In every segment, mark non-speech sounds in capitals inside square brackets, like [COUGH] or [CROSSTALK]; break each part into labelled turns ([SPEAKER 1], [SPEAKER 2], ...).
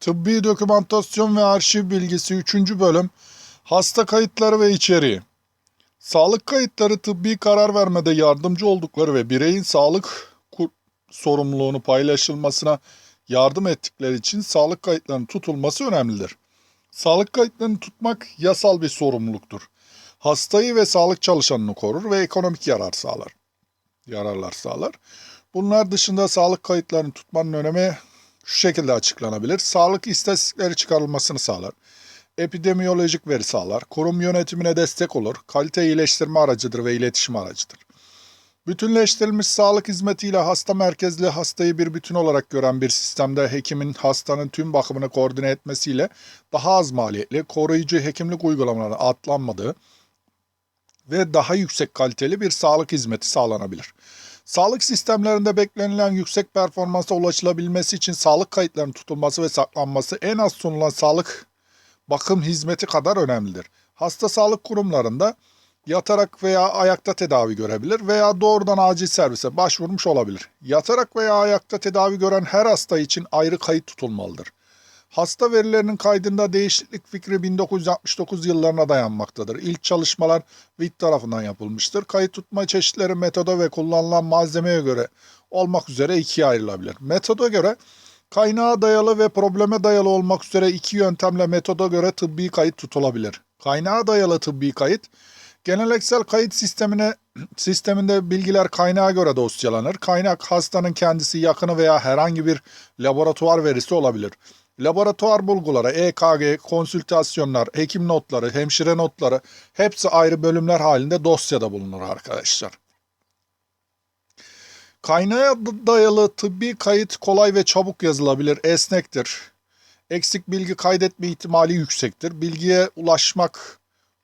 [SPEAKER 1] Tıbbi dokümantasyon ve arşiv bilgisi 3. bölüm Hasta kayıtları ve içeriği Sağlık kayıtları tıbbi karar vermede yardımcı oldukları ve bireyin sağlık sorumluluğunu paylaşılmasına yardım ettikleri için sağlık kayıtlarının tutulması önemlidir. Sağlık kayıtlarını tutmak yasal bir sorumluluktur. Hastayı ve sağlık çalışanını korur ve ekonomik yarar sağlar. Yararlar sağlar. Bunlar dışında sağlık kayıtlarını tutmanın önemi şu şekilde açıklanabilir. Sağlık istatistikleri çıkarılmasını sağlar. Epidemiyolojik veri sağlar. Kurum yönetimine destek olur. Kalite iyileştirme aracıdır ve iletişim aracıdır. Bütünleştirilmiş sağlık hizmetiyle hasta merkezli hastayı bir bütün olarak gören bir sistemde hekimin hastanın tüm bakımını koordine etmesiyle daha az maliyetli, koruyucu hekimlik uygulamalarına atlanmadığı ve daha yüksek kaliteli bir sağlık hizmeti sağlanabilir. Sağlık sistemlerinde beklenilen yüksek performansa ulaşılabilmesi için sağlık kayıtlarının tutulması ve saklanması en az sunulan sağlık bakım hizmeti kadar önemlidir. Hasta sağlık kurumlarında yatarak veya ayakta tedavi görebilir veya doğrudan acil servise başvurmuş olabilir. Yatarak veya ayakta tedavi gören her hasta için ayrı kayıt tutulmalıdır. Hasta verilerinin kaydında değişiklik fikri 1969 yıllarına dayanmaktadır. İlk çalışmalar WIT tarafından yapılmıştır. Kayıt tutma çeşitleri metoda ve kullanılan malzemeye göre olmak üzere ikiye ayrılabilir. Metoda göre kaynağa dayalı ve probleme dayalı olmak üzere iki yöntemle metoda göre tıbbi kayıt tutulabilir. Kaynağa dayalı tıbbi kayıt, geleneksel kayıt sistemine [CLEARS THROAT] sisteminde bilgiler kaynağa göre dosyalanır. Kaynak hastanın kendisi, yakını veya herhangi bir laboratuvar verisi olabilir. Laboratuvar bulguları, EKG, konsültasyonlar, hekim notları, hemşire notları hepsi ayrı bölümler halinde dosyada bulunur arkadaşlar. Kaynağa dayalı tıbbi kayıt kolay ve çabuk yazılabilir, esnektir. Eksik bilgi kaydetme ihtimali yüksektir. Bilgiye ulaşmak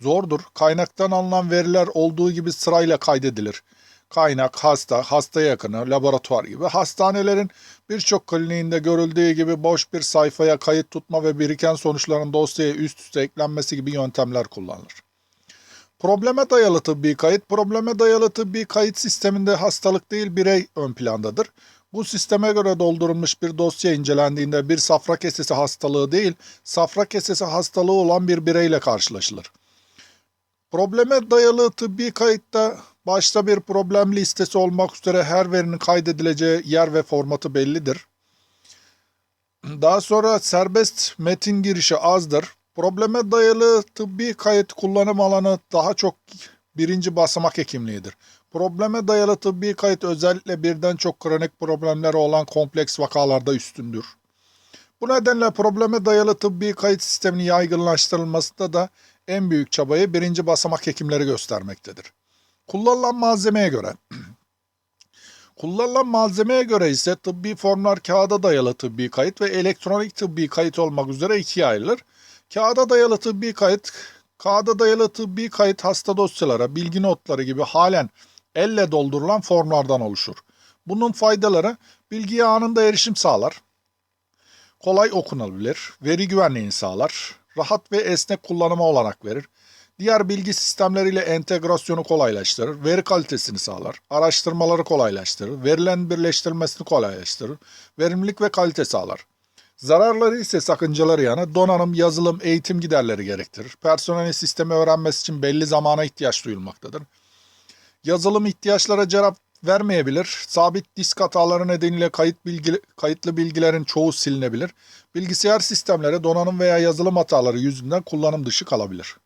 [SPEAKER 1] zordur. Kaynaktan alınan veriler olduğu gibi sırayla kaydedilir. Kaynak, hasta, hasta yakını, laboratuvar gibi hastanelerin birçok kliniğinde görüldüğü gibi boş bir sayfaya kayıt tutma ve biriken sonuçların dosyaya üst üste eklenmesi gibi yöntemler kullanılır. Probleme dayalı tıbbi kayıt, probleme dayalı tıbbi kayıt sisteminde hastalık değil birey ön plandadır. Bu sisteme göre doldurulmuş bir dosya incelendiğinde bir safra kesesi hastalığı değil, safra kesesi hastalığı olan bir bireyle karşılaşılır. Probleme dayalı tıbbi kayıtta başta bir problem listesi olmak üzere her verinin kaydedileceği yer ve formatı bellidir. Daha sonra serbest metin girişi azdır. Probleme dayalı tıbbi kayıt kullanım alanı daha çok birinci basamak hekimliğidir. Probleme dayalı tıbbi kayıt özellikle birden çok kronik problemleri olan kompleks vakalarda üstündür. Bu nedenle probleme dayalı tıbbi kayıt sisteminin yaygınlaştırılmasında da en büyük çabayı birinci basamak hekimleri göstermektedir. Kullanılan malzemeye göre [CLEARS THROAT] Kullanılan malzemeye göre ise tıbbi formlar kağıda dayalı tıbbi kayıt ve elektronik tıbbi kayıt olmak üzere ikiye ayrılır. Kağıda dayalı tıbbi kayıt, kağıda dayalı tıbbi kayıt hasta dosyalara, bilgi notları gibi halen elle doldurulan formlardan oluşur. Bunun faydaları bilgiye anında erişim sağlar, kolay okunabilir, veri güvenliğini sağlar, rahat ve esnek kullanıma olanak verir, diğer bilgi sistemleriyle entegrasyonu kolaylaştırır, veri kalitesini sağlar, araştırmaları kolaylaştırır, verilerin birleştirilmesini kolaylaştırır, verimlilik ve kalite sağlar. Zararları ise sakıncaları yanı donanım, yazılım, eğitim giderleri gerektirir. Personelin sistemi öğrenmesi için belli zamana ihtiyaç duyulmaktadır. Yazılım ihtiyaçlara cevap vermeyebilir. Sabit disk hataları nedeniyle kayıt bilgi, kayıtlı bilgilerin çoğu silinebilir. Bilgisayar sistemleri donanım veya yazılım hataları yüzünden kullanım dışı kalabilir.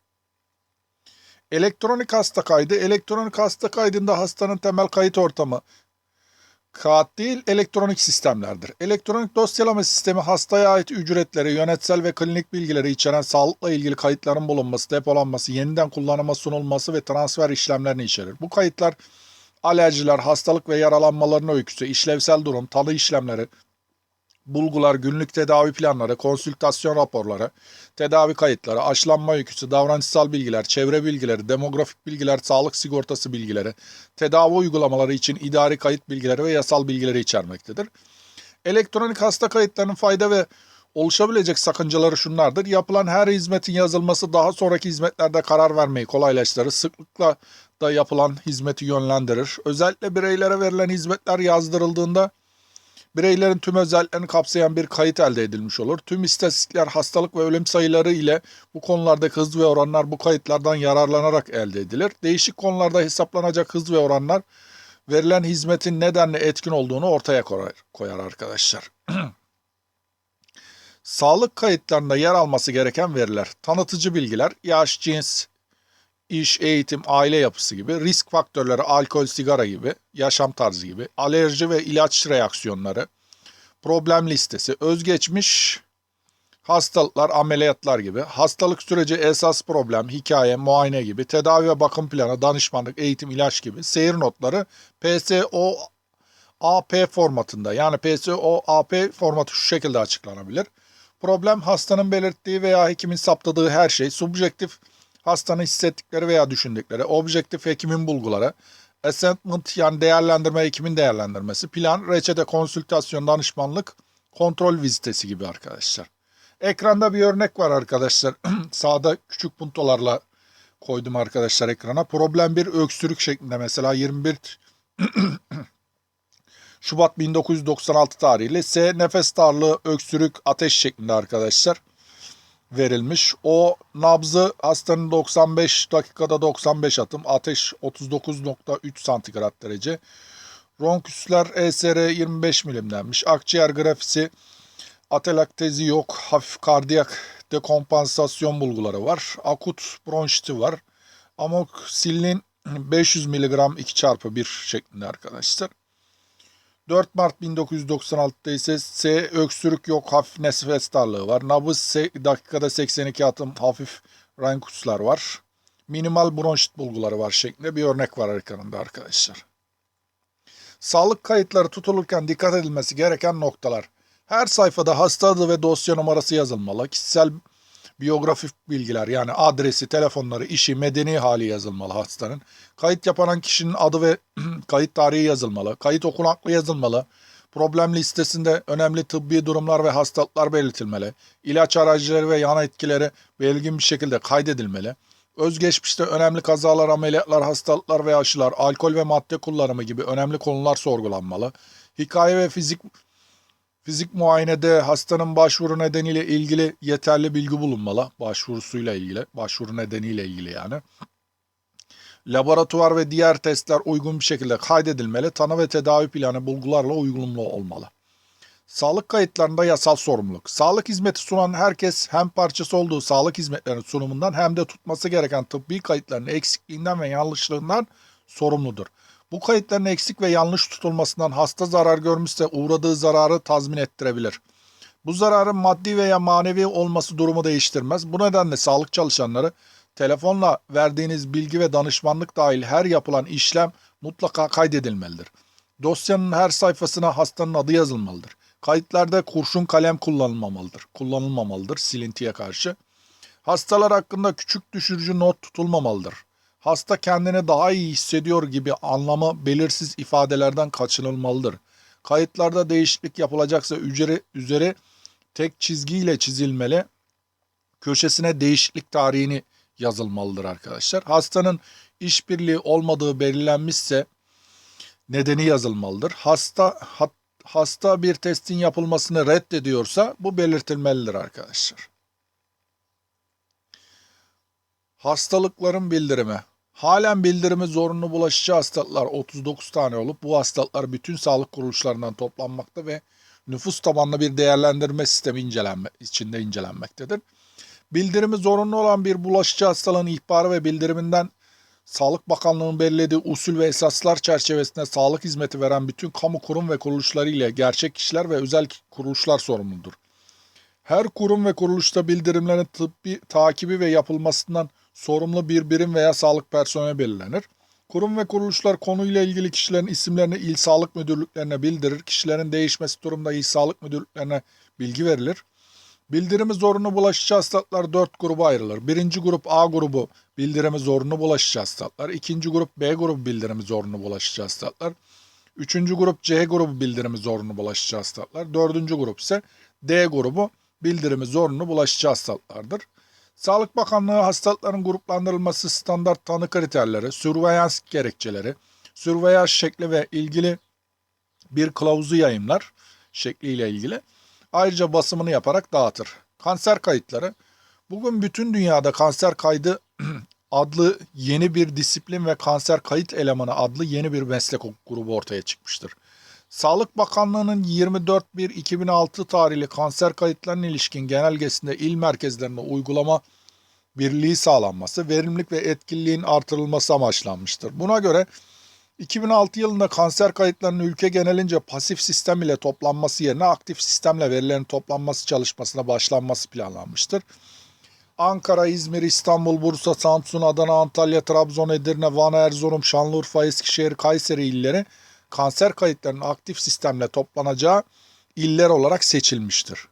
[SPEAKER 1] Elektronik hasta kaydı. Elektronik hasta kaydında hastanın temel kayıt ortamı kağıt değil elektronik sistemlerdir. Elektronik dosyalama sistemi hastaya ait ücretleri, yönetsel ve klinik bilgileri içeren sağlıkla ilgili kayıtların bulunması, depolanması, yeniden kullanıma sunulması ve transfer işlemlerini içerir. Bu kayıtlar alerjiler, hastalık ve yaralanmaların öyküsü, işlevsel durum, tanı işlemleri, bulgular, günlük tedavi planları, konsültasyon raporları, tedavi kayıtları, aşılanma öyküsü, davranışsal bilgiler, çevre bilgileri, demografik bilgiler, sağlık sigortası bilgileri, tedavi uygulamaları için idari kayıt bilgileri ve yasal bilgileri içermektedir. Elektronik hasta kayıtlarının fayda ve oluşabilecek sakıncaları şunlardır. Yapılan her hizmetin yazılması daha sonraki hizmetlerde karar vermeyi kolaylaştırır. Sıklıkla da yapılan hizmeti yönlendirir. Özellikle bireylere verilen hizmetler yazdırıldığında Bireylerin tüm özelliklerini kapsayan bir kayıt elde edilmiş olur. Tüm istatistikler, hastalık ve ölüm sayıları ile bu konulardaki hız ve oranlar bu kayıtlardan yararlanarak elde edilir. Değişik konularda hesaplanacak hız ve oranlar verilen hizmetin nedenle etkin olduğunu ortaya koyar, koyar arkadaşlar. [CLEARS THROAT] Sağlık kayıtlarında yer alması gereken veriler, tanıtıcı bilgiler, yaş, cins, iş, eğitim, aile yapısı gibi, risk faktörleri, alkol, sigara gibi, yaşam tarzı gibi, alerji ve ilaç reaksiyonları, problem listesi, özgeçmiş, hastalıklar, ameliyatlar gibi, hastalık süreci, esas problem, hikaye, muayene gibi, tedavi ve bakım planı, danışmanlık, eğitim, ilaç gibi, seyir notları, PSO AP formatında yani PSO AP formatı şu şekilde açıklanabilir. Problem hastanın belirttiği veya hekimin saptadığı her şey, subjektif hastanın hissettikleri veya düşündükleri, objektif hekimin bulguları, assessment yani değerlendirme hekimin değerlendirmesi, plan, reçete, konsültasyon, danışmanlık, kontrol vizitesi gibi arkadaşlar. Ekranda bir örnek var arkadaşlar. [CLEARS THROAT] Sağda küçük puntolarla koydum arkadaşlar ekrana. Problem bir öksürük şeklinde mesela 21 [CLEARS THROAT] Şubat 1996 tarihli S nefes darlığı, öksürük, ateş şeklinde arkadaşlar verilmiş. O nabzı hastanın 95 dakikada 95 atım, ateş 39.3 santigrat derece. Ronküsler ESR 25 milim denmiş. Akciğer grafisi atelaktezi yok. Hafif kardiyak dekompansasyon bulguları var. Akut bronşiti var. Amoksillin 500 mg 2 çarpı 1 şeklinde arkadaşlar. 4 Mart 1996'da ise S öksürük yok hafif nefes darlığı var. Nabız dakikada 82 atım hafif rankuslar var. Minimal bronşit bulguları var şeklinde bir örnek var ekranında arkadaşlar. Sağlık kayıtları tutulurken dikkat edilmesi gereken noktalar. Her sayfada hasta adı ve dosya numarası yazılmalı. Kişisel biyografik bilgiler yani adresi, telefonları, işi, medeni hali yazılmalı hastanın. Kayıt yapan kişinin adı ve [CLEARS THROAT] kayıt tarihi yazılmalı. Kayıt okunaklı yazılmalı. Problem listesinde önemli tıbbi durumlar ve hastalıklar belirtilmeli. İlaç aracıları ve yan etkileri belirgin bir şekilde kaydedilmeli. Özgeçmişte önemli kazalar, ameliyatlar, hastalıklar ve aşılar, alkol ve madde kullanımı gibi önemli konular sorgulanmalı. Hikaye ve fizik Fizik muayenede hastanın başvuru nedeniyle ilgili yeterli bilgi bulunmalı. Başvurusuyla ilgili, başvuru nedeniyle ilgili yani. Laboratuvar ve diğer testler uygun bir şekilde kaydedilmeli. Tanı ve tedavi planı bulgularla uyumlu olmalı. Sağlık kayıtlarında yasal sorumluluk. Sağlık hizmeti sunan herkes hem parçası olduğu sağlık hizmetlerinin sunumundan hem de tutması gereken tıbbi kayıtların eksikliğinden ve yanlışlığından sorumludur. Bu kayıtların eksik ve yanlış tutulmasından hasta zarar görmüşse uğradığı zararı tazmin ettirebilir. Bu zararın maddi veya manevi olması durumu değiştirmez. Bu nedenle sağlık çalışanları telefonla verdiğiniz bilgi ve danışmanlık dahil her yapılan işlem mutlaka kaydedilmelidir. Dosyanın her sayfasına hastanın adı yazılmalıdır. Kayıtlarda kurşun kalem kullanılmamalıdır. Kullanılmamalıdır silintiye karşı. Hastalar hakkında küçük düşürücü not tutulmamalıdır. Hasta kendini daha iyi hissediyor gibi anlamı belirsiz ifadelerden kaçınılmalıdır. Kayıtlarda değişiklik yapılacaksa üzeri, üzeri tek çizgiyle çizilmeli. Köşesine değişiklik tarihini yazılmalıdır arkadaşlar. Hastanın işbirliği olmadığı belirlenmişse nedeni yazılmalıdır. Hasta hat, hasta bir testin yapılmasını reddediyorsa bu belirtilmelidir arkadaşlar. Hastalıkların bildirimi. Halen bildirimi zorunlu bulaşıcı hastalıklar 39 tane olup bu hastalıklar bütün sağlık kuruluşlarından toplanmakta ve nüfus tabanlı bir değerlendirme sistemi incelenme, içinde incelenmektedir. Bildirimi zorunlu olan bir bulaşıcı hastalığın ihbarı ve bildiriminden Sağlık Bakanlığı'nın belirlediği usul ve esaslar çerçevesinde sağlık hizmeti veren bütün kamu kurum ve kuruluşları ile gerçek kişiler ve özel kuruluşlar sorumludur. Her kurum ve kuruluşta bildirimlerin tıbbi takibi ve yapılmasından sorumlu bir birim veya sağlık personeli belirlenir. Kurum ve kuruluşlar konuyla ilgili kişilerin isimlerini il sağlık müdürlüklerine bildirir. Kişilerin değişmesi durumunda il sağlık müdürlüklerine bilgi verilir. Bildirimi zorunlu bulaşıcı hastalıklar dört gruba ayrılır. Birinci grup A grubu bildirimi zorunlu bulaşıcı hastalıklar. İkinci grup B grubu bildirimi zorunlu bulaşıcı hastalıklar. Üçüncü grup C grubu bildirimi zorunlu bulaşıcı hastalıklar. Dördüncü grup ise D grubu bildirimi zorunlu bulaşıcı hastalıklardır. Sağlık Bakanlığı hastalıkların gruplandırılması standart tanı kriterleri, sürveyans gerekçeleri, sürveyans şekli ve ilgili bir kılavuzu yayımlar. şekliyle ilgili. Ayrıca basımını yaparak dağıtır. Kanser kayıtları. Bugün bütün dünyada kanser kaydı [CLEARS THROAT] adlı yeni bir disiplin ve kanser kayıt elemanı adlı yeni bir meslek grubu ortaya çıkmıştır. Sağlık Bakanlığı'nın 24.1.2006 tarihli kanser kayıtlarına ilişkin genelgesinde il merkezlerinde uygulama birliği sağlanması, verimlilik ve etkililiğin artırılması amaçlanmıştır. Buna göre 2006 yılında kanser kayıtlarının ülke genelince pasif sistem ile toplanması yerine aktif sistemle verilerin toplanması çalışmasına başlanması planlanmıştır. Ankara, İzmir, İstanbul, Bursa, Samsun, Adana, Antalya, Trabzon, Edirne, Van, Erzurum, Şanlıurfa, Eskişehir, Kayseri illeri kanser kayıtlarının aktif sistemle toplanacağı iller olarak seçilmiştir.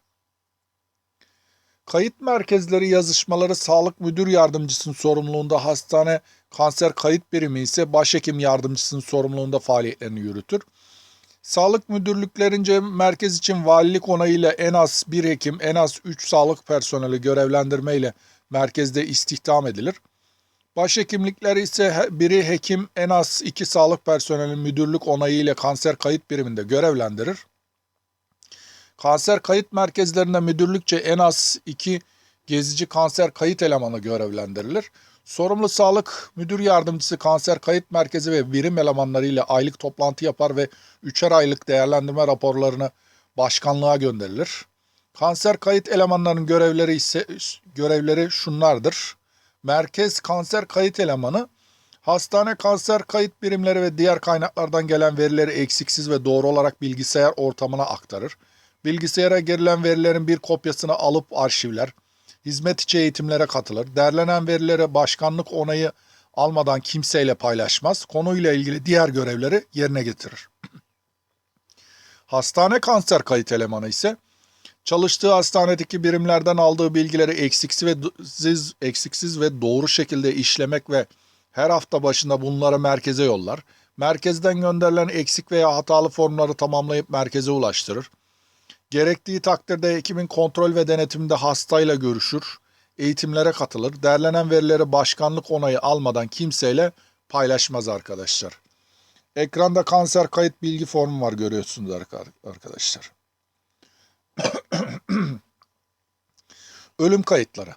[SPEAKER 1] Kayıt merkezleri yazışmaları sağlık müdür yardımcısının sorumluluğunda hastane kanser kayıt birimi ise başhekim yardımcısının sorumluluğunda faaliyetlerini yürütür. Sağlık müdürlüklerince merkez için valilik onayıyla en az bir hekim, en az 3 sağlık personeli görevlendirme ile merkezde istihdam edilir. Başhekimlikler ise biri hekim, en az 2 sağlık personeli müdürlük onayı ile kanser kayıt biriminde görevlendirir. Kanser kayıt merkezlerinde müdürlükçe en az 2 gezici kanser kayıt elemanı görevlendirilir. Sorumlu sağlık müdür yardımcısı kanser kayıt merkezi ve birim elemanları ile aylık toplantı yapar ve üçer aylık değerlendirme raporlarını başkanlığa gönderilir. Kanser kayıt elemanlarının görevleri ise görevleri şunlardır. Merkez kanser kayıt elemanı hastane kanser kayıt birimleri ve diğer kaynaklardan gelen verileri eksiksiz ve doğru olarak bilgisayar ortamına aktarır. Bilgisayara girilen verilerin bir kopyasını alıp arşivler, hizmet içi eğitimlere katılır. Derlenen verilere başkanlık onayı almadan kimseyle paylaşmaz. Konuyla ilgili diğer görevleri yerine getirir. [CLEARS THROAT] Hastane kanser kayıt elemanı ise çalıştığı hastanedeki birimlerden aldığı bilgileri eksiksiz ve siz eksiksiz ve doğru şekilde işlemek ve her hafta başında bunları merkeze yollar. Merkezden gönderilen eksik veya hatalı formları tamamlayıp merkeze ulaştırır. Gerektiği takdirde hekimin kontrol ve denetiminde hastayla görüşür, eğitimlere katılır. Derlenen verileri başkanlık onayı almadan kimseyle paylaşmaz arkadaşlar. Ekranda kanser kayıt bilgi formu var görüyorsunuz arkadaşlar. [COUGHS] Ölüm kayıtları.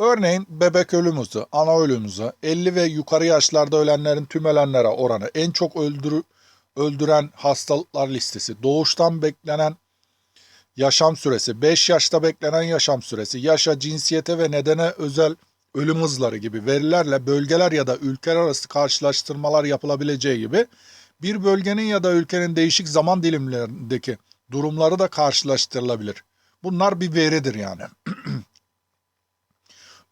[SPEAKER 1] Örneğin bebek ölüm ana ölüm hızı, 50 ve yukarı yaşlarda ölenlerin tüm ölenlere oranı, en çok öldürü, öldüren hastalıklar listesi, doğuştan beklenen yaşam süresi, 5 yaşta beklenen yaşam süresi, yaşa, cinsiyete ve nedene özel ölüm hızları gibi verilerle bölgeler ya da ülkeler arası karşılaştırmalar yapılabileceği gibi bir bölgenin ya da ülkenin değişik zaman dilimlerindeki durumları da karşılaştırılabilir. Bunlar bir veridir yani. [CLEARS THROAT]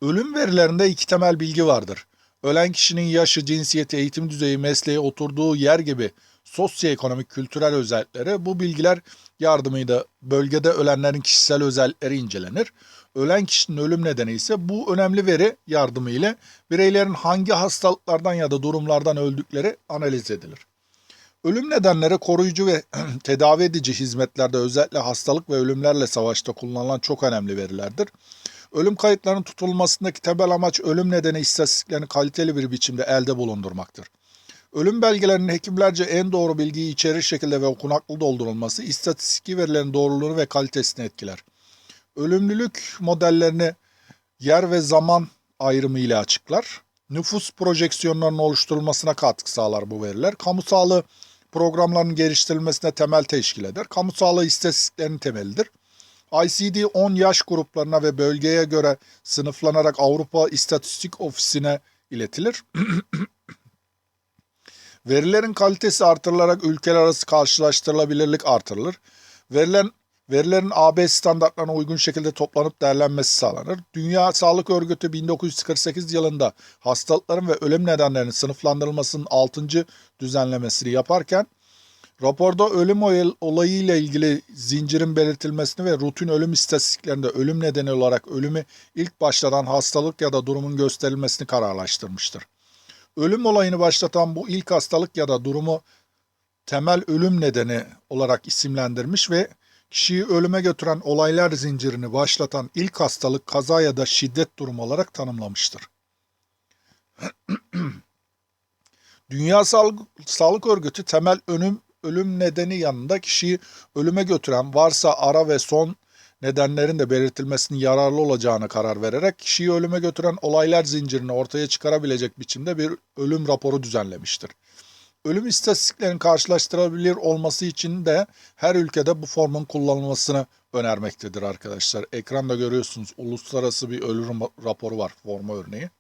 [SPEAKER 1] Ölüm verilerinde iki temel bilgi vardır. Ölen kişinin yaşı, cinsiyeti, eğitim düzeyi, mesleği, oturduğu yer gibi sosyoekonomik, kültürel özellikleri bu bilgiler yardımıyla bölgede ölenlerin kişisel özellikleri incelenir. Ölen kişinin ölüm nedeni ise bu önemli veri yardımıyla bireylerin hangi hastalıklardan ya da durumlardan öldükleri analiz edilir. Ölüm nedenleri koruyucu ve [CLEARS THROAT] tedavi edici hizmetlerde özellikle hastalık ve ölümlerle savaşta kullanılan çok önemli verilerdir. Ölüm kayıtlarının tutulmasındaki temel amaç ölüm nedeni istatistiklerini kaliteli bir biçimde elde bulundurmaktır. Ölüm belgelerinin hekimlerce en doğru bilgiyi içerir şekilde ve okunaklı doldurulması istatistik verilerin doğruluğunu ve kalitesini etkiler. Ölümlülük modellerini yer ve zaman ayrımı ile açıklar. Nüfus projeksiyonlarının oluşturulmasına katkı sağlar bu veriler. Kamu sağlığı programlarının geliştirilmesine temel teşkil eder. Kamu sağlığı istatistiklerinin temelidir. ICD 10 yaş gruplarına ve bölgeye göre sınıflanarak Avrupa İstatistik Ofisi'ne iletilir. [CLEARS THROAT] Verilerin kalitesi artırılarak ülkeler arası karşılaştırılabilirlik artırılır. Verilen verilerin AB standartlarına uygun şekilde toplanıp değerlenmesi sağlanır. Dünya Sağlık Örgütü 1948 yılında hastalıkların ve ölüm nedenlerinin sınıflandırılmasının 6. düzenlemesini yaparken raporda ölüm olayıyla ilgili zincirin belirtilmesini ve rutin ölüm istatistiklerinde ölüm nedeni olarak ölümü ilk başladan hastalık ya da durumun gösterilmesini kararlaştırmıştır. Ölüm olayını başlatan bu ilk hastalık ya da durumu temel ölüm nedeni olarak isimlendirmiş ve kişiyi ölüme götüren olaylar zincirini başlatan ilk hastalık kaza ya da şiddet durumu olarak tanımlamıştır. [CLEARS THROAT] Dünya Sağlık, Örgütü temel ölüm ölüm nedeni yanında kişiyi ölüme götüren varsa ara ve son nedenlerin de belirtilmesinin yararlı olacağına karar vererek kişiyi ölüme götüren olaylar zincirini ortaya çıkarabilecek biçimde bir ölüm raporu düzenlemiştir. Ölüm istatistiklerinin karşılaştırılabilir olması için de her ülkede bu formun kullanılmasını önermektedir arkadaşlar. Ekranda görüyorsunuz uluslararası bir ölüm raporu var forma örneği.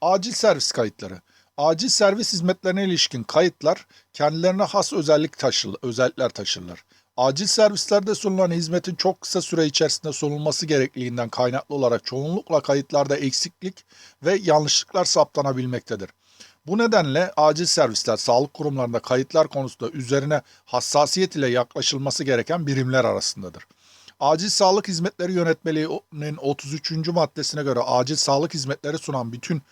[SPEAKER 1] Acil servis kayıtları. Acil servis hizmetlerine ilişkin kayıtlar kendilerine has özellik taşır, özellikler taşırlar. Acil servislerde sunulan hizmetin çok kısa süre içerisinde sunulması gerekliliğinden kaynaklı olarak çoğunlukla kayıtlarda eksiklik ve yanlışlıklar saptanabilmektedir. Bu nedenle acil servisler sağlık kurumlarında kayıtlar konusunda üzerine hassasiyet ile yaklaşılması gereken birimler arasındadır. Acil Sağlık Hizmetleri Yönetmeliği'nin 33. maddesine göre acil sağlık hizmetleri sunan bütün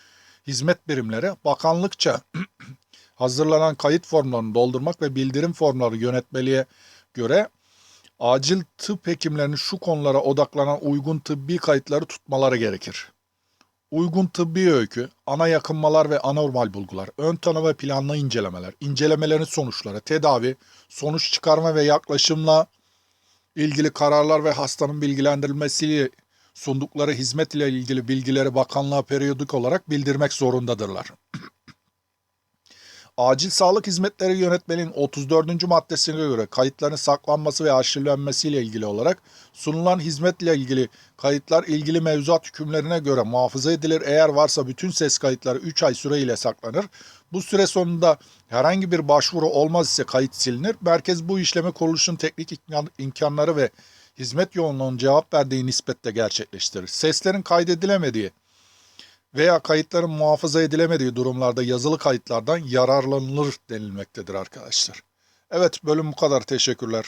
[SPEAKER 1] hizmet birimleri bakanlıkça [CLEARS THROAT] hazırlanan kayıt formlarını doldurmak ve bildirim formları yönetmeliğe göre acil tıp hekimlerinin şu konulara odaklanan uygun tıbbi kayıtları tutmaları gerekir. Uygun tıbbi öykü, ana yakınmalar ve anormal bulgular, ön tanı ve planlı incelemeler, incelemelerin sonuçları, tedavi, sonuç çıkarma ve yaklaşımla ilgili kararlar ve hastanın bilgilendirilmesiyle sundukları hizmet ile ilgili bilgileri bakanlığa periyodik olarak bildirmek zorundadırlar. Acil Sağlık Hizmetleri Yönetmeliğin 34. maddesine göre kayıtların saklanması ve arşivlenmesiyle ilgili olarak sunulan hizmetle ilgili kayıtlar ilgili mevzuat hükümlerine göre muhafaza edilir. Eğer varsa bütün ses kayıtları 3 ay süreyle saklanır. Bu süre sonunda herhangi bir başvuru olmaz ise kayıt silinir. Merkez bu işlemi kuruluşun teknik imkan- imkanları ve hizmet yoğunluğunun cevap verdiği nispetle gerçekleştirir. Seslerin kaydedilemediği veya kayıtların muhafaza edilemediği durumlarda yazılı kayıtlardan yararlanılır denilmektedir arkadaşlar. Evet bölüm bu kadar. Teşekkürler.